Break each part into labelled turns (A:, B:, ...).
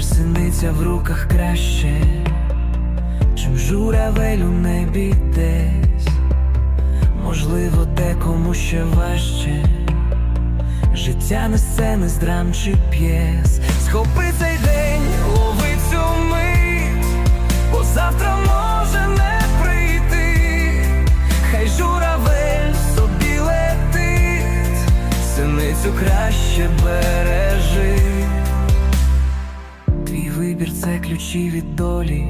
A: Повір, синиця в руках краще, чим журавель у небі десь. Можливо, декому ще важче. Життя не з драм чи п'єс. Схопи цей день, лови цю мить, бо завтра може не прийти. Хай журавель собі летить, синицю краще бережи. Вибір це ключі від долі.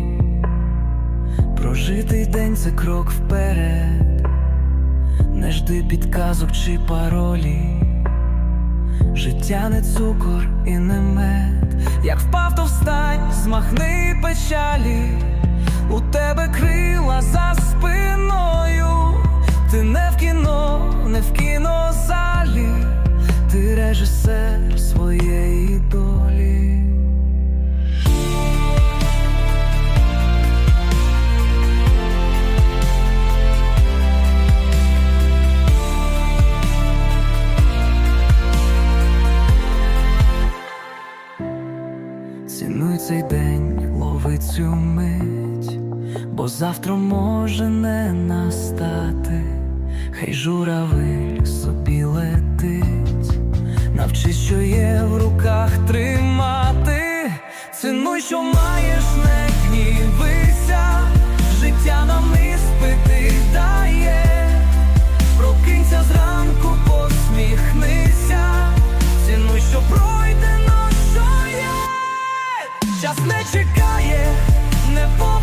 A: Прожитий день це крок вперед. Не жди підказок чи паролі. Життя не цукор і не мед. Як впав, то встань, змахни печалі. У тебе крила цей день, лови цю мить, бо завтра може не настати, хай журавель собі летить, навчись, що є в руках тримати, цінуй, що маєш. час не чекає, не по.